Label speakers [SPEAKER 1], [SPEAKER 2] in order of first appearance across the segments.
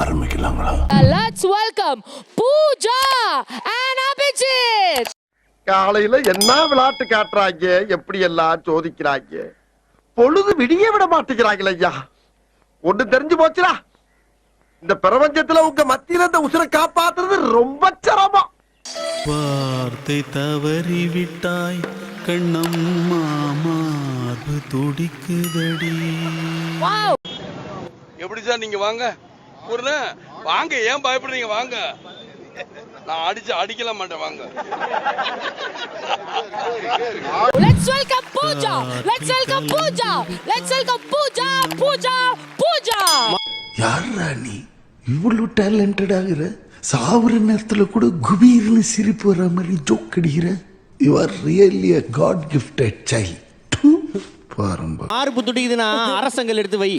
[SPEAKER 1] ஆரம்பிக்கலாங்களா?
[SPEAKER 2] Let's welcome Pooja and Abhijit
[SPEAKER 3] காலையில என்ன விளையாட்டு காட்டுறாங்க? எப்படி எல்லாம் சோதிக்கிறாங்க? பொழுது விடிய விட மாட்டேங்கிறாங்களே ஐயா. ஒண்ணு தெரிஞ்சு போச்சுடா. இந்த பிரபஞ்சத்துல உங்க மத்தியில இந்த உசுரை காப்பாத்துறது ரொம்ப சிரமம்.
[SPEAKER 4] வார்த்தை தவறி விட்டாய் கண்ணம்மா மார்பு துடிக்குதடி.
[SPEAKER 5] எப்படி சார் நீங்க வாங்க? ஒரு வாங்க ஏன் பயப்படுறீங்க? வாங்க. நான் அடிச்சு அடிக்கல மாட்டேன் வாங்க.
[SPEAKER 2] Let's welcome Pooja let's welcome Pooja let's welcome Pooja Pooja Pooja
[SPEAKER 1] யாரா நீ? இவ்வளவு டேலண்டட் ஆகுற? சாவுற நேரத்துல கூட குபீர்னு சிரிப்பு வர மாதிரி ஜோக் அடிக்கிற? You are really a god gifted child பாருங்க
[SPEAKER 6] மார்பு துடிக்குதுன்னா அரசங்கள் எடுத்து வை.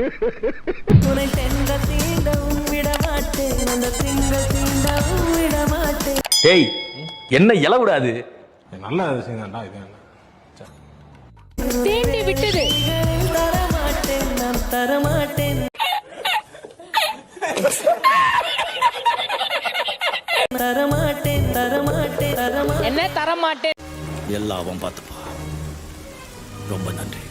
[SPEAKER 7] உன்னை தெங்க தீண்டவும் விட மாட்டேன் அந்த திங்கள் தீண்டவும் விட மாட்டேன்
[SPEAKER 8] ஏய் என்ன இல விடாது
[SPEAKER 9] நல்ல விஷயம் தான்டா இது
[SPEAKER 2] தீண்டி விட்டது.
[SPEAKER 7] தர மாட்டேன் நான் தர மாட்டேன் தர மாட்டேன் தர மாட்டேன் தர மாட்டேன்
[SPEAKER 2] என்ன தர மாட்டேன்
[SPEAKER 4] எல்லாம் அவன் பார்த்துப்பா. ரொம்ப நன்றி.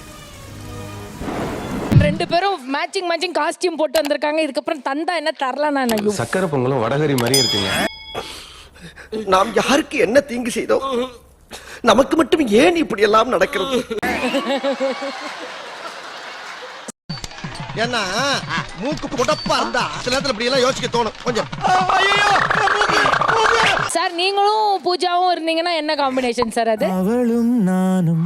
[SPEAKER 2] ரெண்டு பேரும் மேட்சிங் மேட்சிங் காஸ்டியூம் போட்டு வந்திருக்காங்க. இதுக்கப்புறம் தந்தா என்ன தரல நான் ஐயோ.
[SPEAKER 9] சக்கரை பொங்கலும் வடகரி மாதிரி இருக்குங்க.
[SPEAKER 3] நாம் யாருக்கு என்ன தீங்கு செய்தோம் நமக்கு மட்டும் ஏன் இப்படி எல்லாம் நடக்கிறது? ஏன்னா மூக்கு புடப்பா இருந்தா சில நேரத்துல இப்படி எல்லாம் யோசிக்க தோணும். கொஞ்சம்.
[SPEAKER 2] சார் நீங்களும் பூஜாவும் இருந்தீங்கன்னா என்ன காம்பினேஷன் சார் அது?
[SPEAKER 6] அவளும் நானும்.